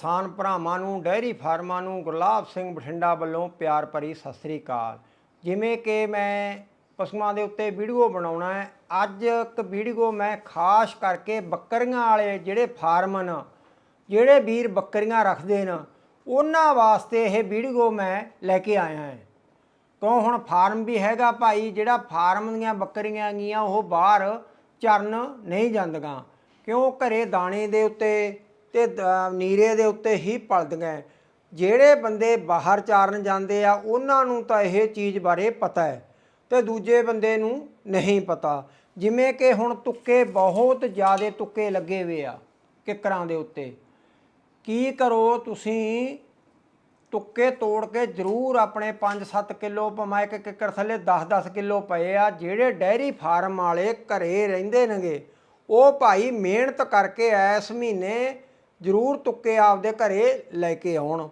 ਕਿਸਾਨ ਭਰਾਵਾਂ ਨੂੰ ਡੈਰੀ ਫਾਰਮਾਂ ਨੂੰ, ਗੁਰਲਾਬ ਸਿੰਘ ਬਠਿੰਡਾ ਵੱਲੋਂ ਪਿਆਰ ਭਰੀ ਸਤਿ ਸ੍ਰੀ ਅਕਾਲ। ਜਿਵੇਂ ਕਿ ਮੈਂ ਪਸ਼ੂਆਂ ਦੇ ਉੱਤੇ ਵੀਡੀਓ ਬਣਾਉਣਾ ਹੈ, ਅੱਜ ਇੱਕ ਵੀਡੀਓ ਮੈਂ ਖਾਸ ਕਰਕੇ ਬੱਕਰੀਆਂ ਵਾਲੇ ਜਿਹੜੇ ਫਾਰਮਨ ਜਿਹੜੇ ਵੀਰ ਬੱਕਰੀਆਂ ਰੱਖਦੇ ਨੇ ਉਹਨਾਂ ਵਾਸਤੇ ਇਹ ਵੀਡੀਓ ਮੈਂ ਲੈ ਕੇ ਆਇਆ ਹਾਂ। ਕਿਉਂ ਹੁਣ ਫਾਰਮ ਵੀ ਹੈਗਾ ਭਾਈ, ਜਿਹੜਾ ਫਾਰਮ ਦੀਆਂ ਬੱਕਰੀਆਂ ਗੀਆਂ ਉਹ ਬਾਹਰ ਚਰਨ ਨਹੀਂ ਜਾਂਦੀਆਂ। ਕਿਉਂ ਘਰੇ ਦਾਣੇ ਦੇ ਉੱਤੇ ਤੇ ਦ- ਨੀਰੇ ਦੇ ਉੱਤੇ ਹੀ ਪਲਦੀਆਂ ਜਿਹੜੇ ਬੰਦੇ ਬਾਹਰ ਚਾਰਨ ਜਾਂਦੇ ਆ, ਉਹਨਾਂ ਨੂੰ ਤਾਂ ਇਹ ਚੀਜ਼ ਬਾਰੇ ਪਤਾ ਹੈ ਤੇ ਦੂਜੇ ਬੰਦੇ ਨੂੰ ਨਹੀਂ ਪਤਾ। ਜਿਵੇਂ ਕਿ ਹੁਣ ਤੁੱਕੇ ਬਹੁਤ ਜ਼ਿਆਦਾ ਤੁੱਕੇ ਲੱਗੇ ਹੋਏ ਆ ਕਿੱਕਰਾਂ ਦੇ ਉੱਤੇ। ਕੀ ਕਰੋ ਤੁਸੀਂ? ਤੁੱਕੇ ਤੋੜ ਕੇ ਜ਼ਰੂਰ ਆਪਣੇ 5-7 ਕਿਲੋ ਭਾਵੇਂ ਇੱਕ ਕਿੱਕਰ ਥੱਲੇ 10-10 ਕਿਲੋ ਪਏ ਆ, ਜਿਹੜੇ ਡੈਰੀ ਫਾਰਮ ਵਾਲੇ ਘਰੇ ਰਹਿੰਦੇ ਨੇਗੇ, ਉਹ ਭਾਈ ਮਿਹਨਤ ਕਰਕੇ ਐਸ ਮਹੀਨੇ ਜ਼ਰੂਰ ਤੁੱਕੇ ਆਪਦੇ ਘਰੇ ਲੈ ਕੇ ਆਉਣ।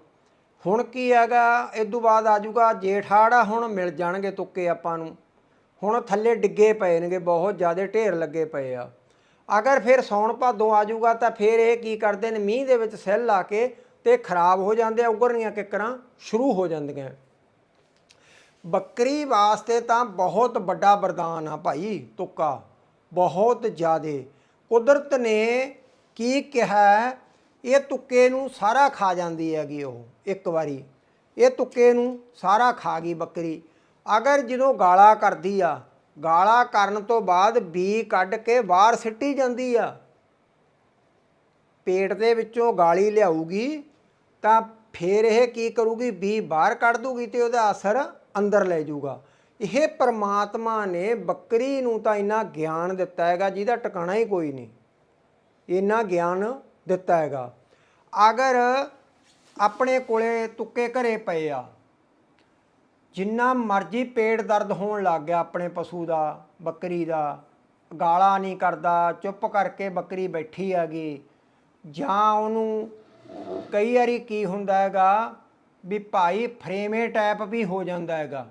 ਹੁਣ ਕੀ ਹੈਗਾ ਇਦੋਂ ਬਾਅਦ ਆ ਆਜੂਗਾ ਜੇਠਾੜਾ ਹੁਣ ਮਿਲ ਜਾਣਗੇ ਤੁੱਕੇ ਆਪਾਂ ਨੂੰ। ਹੁਣ ਥੱਲੇ ਡਿੱਗੇ ਪਏ ਨੇਗੇ, ਬਹੁਤ ਜ਼ਿਆਦਾ ਢੇਰ ਲੱਗੇ ਪਏ ਆ। ਅਗਰ ਫਿਰ ਸੌਣ ਭਾਦੋਂ ਆ ਆਜੂਗਾ ਤਾਂ ਫਿਰ ਇਹ ਕੀ ਕਰਦੇ ਨੇ, ਮੀਂਹ ਦੇ ਵਿੱਚ ਸੈੱਲ ਲਾ ਕੇ ਤੇ ਖਰਾਬ ਹੋ ਜਾਂਦੇ ਆ, ਉਗਰਨੀਆਂ ਕਿੱਕਰਾਂ ਸ਼ੁਰੂ ਹੋ ਜਾਂਦੀਆਂ। ਬੱਕਰੀ ਵਾਸਤੇ ਤਾਂ ਬਹੁਤ ਵੱਡਾ ਵਰਦਾਨ ਆ ਭਾਈ ਤੁੱਕਾ, ਬਹੁਤ ਜ਼ਿਆਦੇ। ਕੁਦਰਤ ਨੇ ਕੀ ਕਿਹਾ ਇਹ ਤੁੱਕੇ ਨੂੰ ਸਾਰਾ ਖਾ ਜਾਂਦੀ ਹੈਗੀ ਉਹ, ਇੱਕ ਵਾਰੀ। ਇਹ ਤੁੱਕੇ ਨੂੰ ਸਾਰਾ ਖਾ ਗਈ ਬੱਕਰੀ। ਅਗਰ ਜਦੋਂ ਗਾਲਾ ਕਰਦੀ ਆ, ਗਾਲਾ ਕਰਨ ਤੋਂ ਬਾਅਦ ਬੀ ਕੱਢ ਕੇ ਬਾਹਰ ਸਿੱਟੀ ਜਾਂਦੀ ਆ, ਪੇਟ ਦੇ ਵਿੱਚੋਂ ਗਾਲੀ ਲਿਆਊਗੀ, ਤਾਂ ਫਿਰ ਇਹ ਕੀ ਕਰੂਗੀ? ਬੀ ਬਾਹਰ ਕੱਢ ਦੂਗੀ ਤੇ ਉਹਦਾ ਅਸਰ ਅੰਦਰ ਲੈ ਜਾਊਗਾ। ਇਹ ਪਰਮਾਤਮਾ ਨੇ ਬੱਕਰੀ ਨੂੰ ਤਾਂ ਇੰਨਾ ਗਿਆਨ ਦਿੱਤਾ ਹੈਗਾ ਜਿਹਦਾ ਟਿਕਾਣਾ ਹੀ ਕੋਈ ਨਹੀਂ। ਇੰਨਾ ਗਿਆਨ ਦਿੱਤਾ ਹੈਗਾ। ਅਗਰ ਆਪਣੇ ਕੋਲੇ ਤੁੱਕੇ ਘਰੇ ਪਏ ਆ, ਜਿੰਨਾ ਮਰਜ਼ੀ ਪੇਟ ਦਰਦ ਹੋਣ ਲੱਗ ਗਿਆ ਆਪਣੇ ਪਸ਼ੂ ਦਾ, ਬੱਕਰੀ ਦਾ, ਗਾਲਾ ਨਹੀਂ ਕਰਦਾ, ਚੁੱਪ ਕਰਕੇ ਬੱਕਰੀ ਬੈਠੀ ਹੈਗੀ, ਜਾਂ ਉਹਨੂੰ ਕਈ ਵਾਰੀ ਕੀ ਹੁੰਦਾ ਹੈਗਾ ਵੀ ਭਾਈ ਫਰੇਮੇ ਟਾਈਪ ਵੀ ਹੋ ਜਾਂਦਾ ਹੈਗਾ।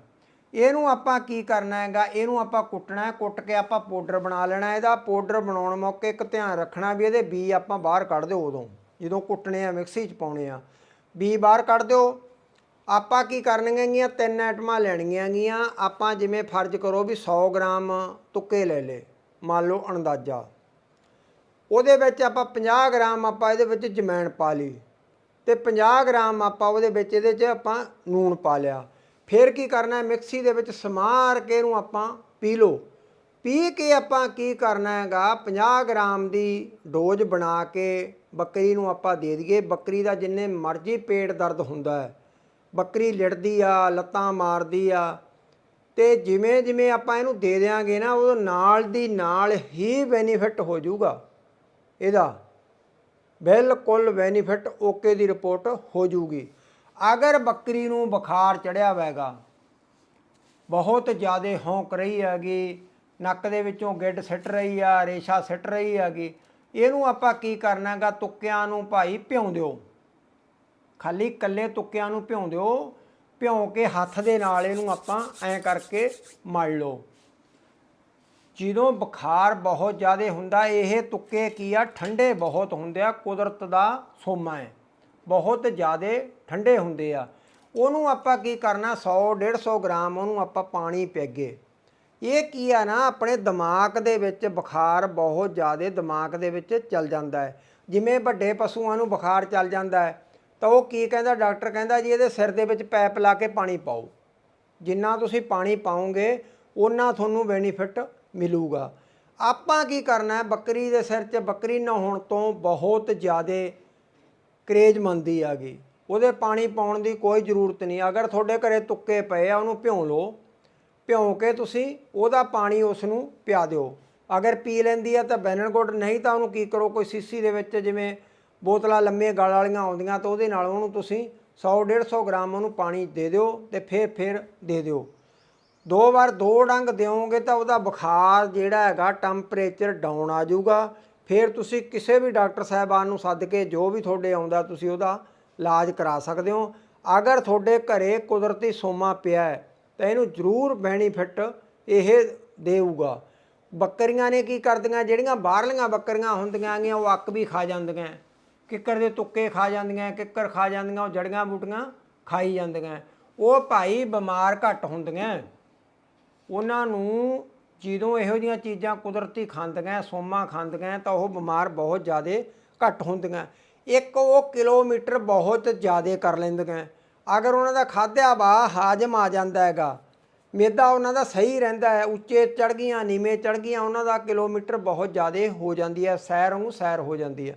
ਇਹਨੂੰ ਆਪਾਂ ਕੀ ਕਰਨਾ ਹੈਗਾ? ਇਹਨੂੰ ਆਪਾਂ ਕੁੱਟਣਾ ਹੈ, ਕੁੱਟ ਕੇ ਆਪਾਂ ਪਾਊਡਰ ਬਣਾ ਲੈਣਾ ਇਹਦਾ ਪਾਊਡਰ ਬਣਾਉਣ ਮੌਕੇ ਇੱਕ ਧਿਆਨ ਰੱਖਣਾ ਵੀ ਇਹਦੇ ਬੀ ਆਪਾਂ ਬਾਹਰ ਕੱਢ ਦਿਓ ਉਦੋਂ, ਜਦੋਂ ਕੁੱਟਣੇ ਆ, ਮਿਕਸੀ 'ਚ ਪਾਉਣੇ ਆ। ਬੀ ਬਾਹਰ ਕੱਢ ਦਿਓ। ਆਪਾਂ ਕੀ ਕਰਨੀਆਂ ਗੀਆਂ ਤਿੰਨ ਆਈਟਮਾਂ ਲੈਣੀਆਂ ਗੀਆਂ ਆਪਾਂ ਜਿਵੇਂ ਫਰਜ਼ ਕਰੋ ਵੀ 100 ਗ੍ਰਾਮ ਤੁੱਕੇ ਲੈ ਲੇ ਮੰਨ ਲਓ ਅੰਦਾਜ਼ਾ। ਉਹਦੇ ਵਿੱਚ ਆਪਾਂ 50 ਗ੍ਰਾਮ ਆਪਾਂ ਇਹਦੇ ਵਿੱਚ ਜਮੈਣ ਪਾ ਲਈ ਤੇ 50 ਗ੍ਰਾਮ ਆਪਾਂ ਉਹਦੇ ਵਿੱਚ ਇਹਦੇ 'ਚ ਆਪਾਂ ਨੂਣ ਪਾ ਲਿਆ। ਫਿਰ ਕੀ ਕਰਨਾ ਮਿਕਸੀ ਦੇ ਵਿੱਚ ਸਮਾਰ ਕੇ ਇਹਨੂੰ ਆਪਾਂ ਪੀ ਲਓ। ਪੀ ਕੇ ਆਪਾਂ ਕੀ ਕਰਨਾ ਹੈਗਾ? 50 ਗ੍ਰਾਮ ਦੀ ਡੋਜ਼ ਬਣਾ ਕੇ ਬੱਕਰੀ ਨੂੰ ਆਪਾਂ ਦੇ ਦਈਏ। ਬੱਕਰੀ ਦਾ ਜਿੰਨੇ ਮਰਜ਼ੀ ਪੇਟ ਦਰਦ ਹੁੰਦਾ ਹੈ। ਬੱਕਰੀ ਲਿੜਦੀ ਆ, ਲੱਤਾਂ ਮਾਰਦੀ ਆ, ਤੇ ਜਿਵੇਂ ਜਿਵੇਂ ਆਪਾਂ ਇਹਨੂੰ ਦੇ ਦਿਆਂਗੇ ਨਾ ਉਹ ਨਾਲ ਦੀ ਨਾਲ ਹੀ ਬੈਨੀਫਿਟ ਹੋ ਜਾਊਗਾ। ਇਹਦਾ ਬਿਲਕੁਲ ਬੈਨੀਫਿਟ ਓਕੇ ਦੀ ਰਿਪੋਰਟ ਹੋ ਜਾਊਗੀ। ਅਗਰ ਬੱਕਰੀ ਨੂੰ ਬੁਖਾਰ ਚੜਿਆ ਹੋਵੇਗਾ, ਬਹੁਤ ਜ਼ਿਆਦਾ ਹੌਂਕ ਰਹੀ ਹੈਗੀ, ਨੱਕ ਦੇ ਵਿੱਚੋਂ ਗਿੱਡ ਸਿੱਟ ਰਹੀ ਆ, ਰੇਸ਼ਾ ਸਿੱਟ ਰਹੀ ਹੈਗੀ, ਇਹਨੂੰ ਆਪਾਂ ਕੀ ਕਰਨਾ ਹੈਗਾ, ਤੁੱਕਿਆਂ ਨੂੰ ਭਾਈ ਭਿਉਂ ਦਿਓ। ਖਾਲੀ ਕੱਲੇ ਤੁੱਕਿਆਂ ਨੂੰ ਭਿਉਂ ਦਿਓ, ਭਿਉਂ ਕੇ ਹੱਥ ਦੇ ਨਾਲ ਇਹਨੂੰ ਆਪਾਂ ਐਂ ਕਰਕੇ ਮਲ ਲਓ। ਜਦੋਂ ਬੁਖਾਰ ਬਹੁਤ ਜ਼ਿਆਦਾ ਹੁੰਦਾ, ਇਹ ਤੁੱਕੇ ਕੀ ਆ, ਠੰਡੇ ਬਹੁਤ ਹੁੰਦੇ ਆ, ਕੁਦਰਤ ਦਾ ਸੋਮਾ ਹੈ। ਬਹੁਤ ਜ਼ਿਆਦਾ ਠੰਡੇ ਹੁੰਦੇ ਆ। ਉਹਨੂੰ ਆਪਾਂ ਕੀ ਕਰਨਾ 100 150 ਗ੍ਰਾਮ ਉਹਨੂੰ ਆਪਾਂ ਪਾਣੀ ਪੈਗੇ। ਇਹ ਕੀ ਆ ਨਾ, ਆਪਣੇ ਦਿਮਾਗ ਦੇ ਵਿੱਚ ਬੁਖਾਰ ਬਹੁਤ ਜ਼ਿਆਦਾ ਦਿਮਾਗ ਦੇ ਵਿੱਚ ਚੱਲ ਜਾਂਦਾ ਹੈ। ਜਿਵੇਂ ਵੱਡੇ ਪਸ਼ੂਆਂ ਨੂੰ ਬੁਖਾਰ ਚੱਲ ਜਾਂਦਾ ਹੈ, ਤਾਂ ਉਹ ਕੀ ਕਹਿੰਦਾ, ਡਾਕਟਰ ਕਹਿੰਦਾ ਜੀ, ਇਹਦੇ ਸਿਰ ਦੇ ਵਿੱਚ ਪੈਪ ਲਾ ਕੇ ਪਾਣੀ ਪਾਓ। ਜਿੰਨਾ ਤੁਸੀਂ ਪਾਣੀ ਪਾਓਗੇ ਉਹਨਾਂ ਤੁਹਾਨੂੰ ਬੈਨੀਫਿਟ ਮਿਲੂਗਾ। ਆਪਾਂ ਕੀ ਕਰਨਾ, ਬੱਕਰੀ ਦੇ ਸਿਰ 'ਚ ਬੱਕਰੀ ਨਹਾਉਣ ਤੋਂ ਬਹੁਤ ਜ਼ਿਆਦਾ ਕਰੇਜ ਮੰਦੀ ਆ ਗਈ। ਉਹਦੇ ਪਾਣੀ ਪਾਉਣ ਦੀ ਕੋਈ ਜ਼ਰੂਰਤ ਨਹੀਂ। ਅਗਰ ਤੁਹਾਡੇ ਘਰੇ ਤੁੱਕੇ ਪਏ ਆ, ਉਹਨੂੰ ਭਿਉਂ ਲਓ। ਭਿਉਂ ਕੇ ਤੁਸੀਂ ਉਹਦਾ ਪਾਣੀ ਉਸ ਨੂੰ ਪਿਆ ਦਿਓ। ਅਗਰ ਪੀ ਲੈਂਦੀ ਆ ਤਾਂ ਬੈਨਨ ਗੁੱਡ ਨਹੀਂ ਤਾਂ ਉਹਨੂੰ ਕੀ ਕਰੋ, ਕੋਈ ਸੀਸੀ ਦੇ ਵਿੱਚ ਜਿਵੇਂ ਬੋਤਲਾਂ ਲੰਮੇ ਗਲ ਵਾਲੀਆਂ ਆਉਂਦੀਆਂ ਤਾਂ ਉਹਦੇ ਨਾਲ ਉਹਨੂੰ ਤੁਸੀਂ 100 150 ਗ੍ਰਾਮ ਉਹਨੂੰ ਪਾਣੀ ਦੇ ਦਿਓ ਤੇ ਫਿਰ ਫਿਰ ਦੇ ਦਿਓ। ਦੋ ਵਾਰ ਦੋ ਡੰਗ ਦਿਓਗੇ ਤਾਂ ਉਹਦਾ ਬੁਖਾਰ ਜਿਹੜਾ ਹੈਗਾ, ਟੈਂਪਰੇਚਰ ਡਾਊਨ ਆ ਜਾਊਗਾ। ਫਿਰ ਤੁਸੀਂ ਕਿਸੇ ਵੀ ਡਾਕਟਰ ਸਾਹਿਬਾਨ ਨੂੰ ਸੱਦ ਕੇ ਜੋ ਵੀ ਤੁਹਾਡੇ ਆਉਂਦਾ ਤੁਸੀਂ ਉਹਦਾ ਇਲਾਜ ਕਰਾ ਸਕਦੇ ਹੋ। ਅਗਰ ਤੁਹਾਡੇ ਘਰੇ ਕੁਦਰਤੀ ਸੋਮਾ ਪਿਆ ਹੈ, ਤਾਂ ਇਹਨੂੰ ਜ਼ਰੂਰ ਬੈਨੀਫਿਟ ਇਹ ਦੇਊਗਾ। ਬੱਕਰੀਆਂ ਨੇ ਕੀ ਕਰਦੀਆਂ, ਜਿਹੜੀਆਂ ਬਾਹਰਲੀਆਂ ਬੱਕਰੀਆਂ ਹੁੰਦੀਆਂ ਗੀਆਂ ਉਹ ਅੱਕ ਵੀ ਖਾ ਜਾਂਦੀਆਂ। ਕਿੱਕਰ ਦੇ ਤੁੱਕੇ ਖਾ ਜਾਂਦੀਆਂ, ਕਿੱਕਰ ਖਾ ਜਾਂਦੀਆਂ, ਉਹ ਜੜੀਆਂ ਬੂਟੀਆਂ ਖਾਈ ਜਾਂਦੀਆਂ। ਉਹ ਭਾਈ ਬਿਮਾਰ ਘੱਟ ਹੁੰਦੀਆਂ। ਉਹਨਾਂ ਨੂੰ ਜਦੋਂ ਇਹੋ ਜਿਹੀਆਂ ਚੀਜ਼ਾਂ ਕੁਦਰਤੀ ਖਾਂਦੀਆਂ, ਸੋਮਾ ਖਾਂਦੀਆਂ, ਤਾਂ ਉਹ ਬਿਮਾਰ ਬਹੁਤ ਜ਼ਿਆਦਾ ਘੱਟ ਹੁੰਦੀਆਂ। ਇੱਕ ਉਹ ਕਿਲੋਮੀਟਰ ਬਹੁਤ ਜ਼ਿਆਦਾ ਕਰ ਲੈਂਦੀਆਂ। ਅਗਰ ਉਹਨਾਂ ਦਾ ਖਾਧਿਆ ਵਾ, ਹਾਜਮ ਆ ਜਾਂਦਾ ਹੈਗਾ। ਮੇਦਾ ਉਹਨਾਂ ਦਾ ਸਹੀ ਰਹਿੰਦਾ ਹੈ, ਉੱਚੇ ਚੜ ਗਈਆਂ, ਨੀਵੇਂ ਚੜ ਗਈਆਂ, ਉਹਨਾਂ ਦਾ ਕਿਲੋਮੀਟਰ ਬਹੁਤ ਜ਼ਿਆਦਾ ਹੋ ਜਾਂਦੀ ਹੈ, ਸੈਰ ਨੂੰ ਸੈਰ ਹੋ ਜਾਂਦੀ ਹੈ।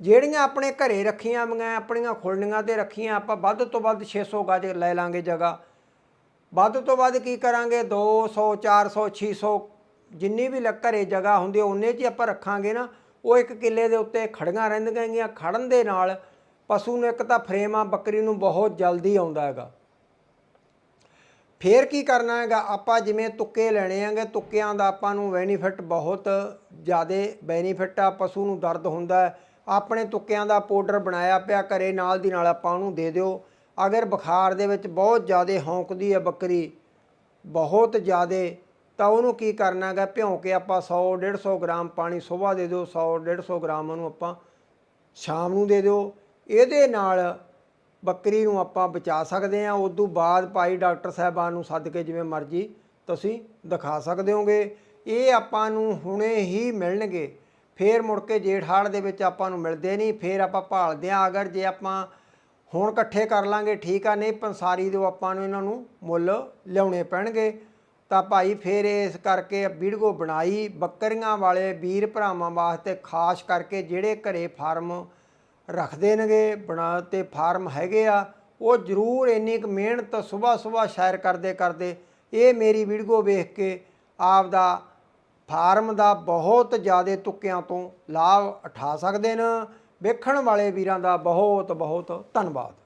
ਜਿਹੜੀਆਂ ਆਪਣੇ ਘਰੇ ਰੱਖੀਆਂ ਮੰਗਾਂ ਆਪਣੀਆਂ ਖੁੱਲਣੀਆਂ ਤੇ ਰੱਖੀਆਂ, ਆਪਾਂ ਵੱਧ ਤੋਂ ਵੱਧ 600 ਗਜ ਲੈ ਲਾਂਗੇ ਜਗ੍ਹਾ। ਵੱਧ ਤੋਂ ਵੱਧ ਕੀ ਕਰਾਂਗੇ? 200 400 600 ਜਿੰਨੀ ਵੀ ਲ- ਘਰੇ ਜਗ੍ਹਾ ਹੁੰਦੀ ਹੈ ਉਨੇ 'ਚ ਹੀ ਆਪਾਂ ਰੱਖਾਂਗੇ ਨਾ। ਉਹ ਇੱਕ ਕਿੱਲੇ ਦੇ ਉੱਤੇ ਖੜੀਆਂ ਰਹਿੰਦੀਆਂ ਹੈਗੀਆਂ। ਖੜਨ ਦੇ ਨਾਲ ਪਸ਼ੂ ਨੂੰ ਇੱਕ ਤਾਂ ਫਰੇਮ ਆ, ਬੱਕਰੀ ਨੂੰ ਬਹੁਤ ਜਲਦੀ ਆਉਂਦਾ ਹੈਗਾ। ਫੇਰ ਕੀ ਕਰਨਾ ਹੈਗਾ? ਆਪਾਂ ਜਿਵੇਂ ਤੁੱਕੇ ਲੈਣੇ ਹੈਗੇ, ਤੁੱਕਿਆਂ ਦਾ ਆਪਾਂ ਨੂੰ ਬੈਨੀਫਿਟ ਬਹੁਤ ਜ਼ਿਆਦਾ ਬੈਨੀਫਿਟ ਆ। ਪਸ਼ੂ ਨੂੰ ਦਰਦ ਹੁੰਦਾ ਆਪਣੇ ਤੁੱਕਿਆਂ ਦਾ ਪਾਊਡਰ ਬਣਾਇਆ ਪਿਆ, ਘਰੇ ਨਾਲ ਦੀ ਨਾਲ ਆਪਾਂ ਉਹਨੂੰ ਦੇ ਦਿਓ। ਅਗਰ ਬੁਖਾਰ ਦੇ ਵਿੱਚ ਬਹੁਤ ਜ਼ਿਆਦਾ ਹੌਂਕਦੀ ਹੈ ਬੱਕਰੀ, ਬਹੁਤ ਜ਼ਿਆਦਾ, ਤਾਂ ਉਹਨੂੰ ਕੀ ਕਰਨਾ ਹੈਗਾ? ਭਿਉਂ ਕੇ ਆਪਾਂ 100 150 ਗ੍ਰਾਮ ਪਾਣੀ ਸਵੇਰ ਦੇ ਦਿਓ 100 150 ਗ੍ਰਾਮ ਉਹਨੂੰ ਆਪਾਂ ਸ਼ਾਮ ਨੂੰ ਦੇ ਦਿਓ। ਇਹਦੇ ਨਾਲ ਬੱਕਰੀ ਨੂੰ ਆਪਾਂ ਬਚਾ ਸਕਦੇ ਹਾਂ। ਉਸ ਤੋਂ ਬਾਅਦ ਭਾਈ ਡਾਕਟਰ ਸਾਹਿਬਾਨ ਨੂੰ ਸੱਦ ਕੇ ਜਿਵੇਂ ਮਰਜ਼ੀ ਤੁਸੀਂ ਦਿਖਾ ਸਕਦੇ ਹੋਗੇ। ਇਹ ਆਪਾਂ ਨੂੰ ਹੁਣੇ ਹੀ ਮਿਲਣਗੇ। ਫੇਰ ਮੁੜ ਕੇ ਜੇਠ ਹਾੜ ਦੇ ਵਿੱਚ ਆਪਾਂ ਨੂੰ ਮਿਲਦੇ ਨਹੀਂ। ਫੇਰ ਆਪਾਂ ਭਾਲਦੇ ਹਾਂ। ਅਗਰ ਜੇ ਆਪਾਂ ਹੁਣ ਇਕੱਠੇ ਕਰ ਲਾਂਗੇ, ਠੀਕ ਆ? ਨਹੀਂ, ਪੰਸਾਰੀ ਦੇ ਆਪਾਂ ਨੂੰ ਇਹਨਾਂ ਨੂੰ, ਮੁੱਲ ਲਿਆਉਣੇ ਪੈਣਗੇ। ਤਾਂ ਭਾਈ ਫੇਰ ਇਸ ਕਰਕੇ ਵੀਡੀਓ ਬਣਾਈ, ਬੱਕਰੀਆਂ ਵਾਲੇ ਵੀਰ ਭਰਾਵਾਂ ਵਾਸਤੇ ਖਾਸ ਕਰਕੇ ਜਿਹੜੇ ਘਰੇ ਫਾਰਮ ਰੱਖਦੇ ਨੇਗੇ, ਬਣਾ ਤੇ ਫਾਰਮ ਹੈਗੇ ਆ, ਉਹ ਜ਼ਰੂਰ ਇੰਨੀ ਕੁ ਮਿਹਨਤ ਸਵੇਰ ਸਵੇਰ ਸ਼ਾਇਰ ਕਰਦੇ ਕਰਦੇ ਇਹ ਮੇਰੀ ਵੀਡੀਓ ਵੇਖ ਕੇ ਆਪਦਾ ਫਾਰਮ ਦਾ ਬਹੁਤ ਜ਼ਿਆਦਾ ਤੁੱਕਿਆਂ ਤੋਂ ਲਾਭ ਉਠਾ ਸਕਦੇ ਨੇ। ਵੇਖਣ ਵਾਲੇ ਵੀਰਾਂ ਦਾ ਬਹੁਤ ਬਹੁਤ ਧੰਨਵਾਦ।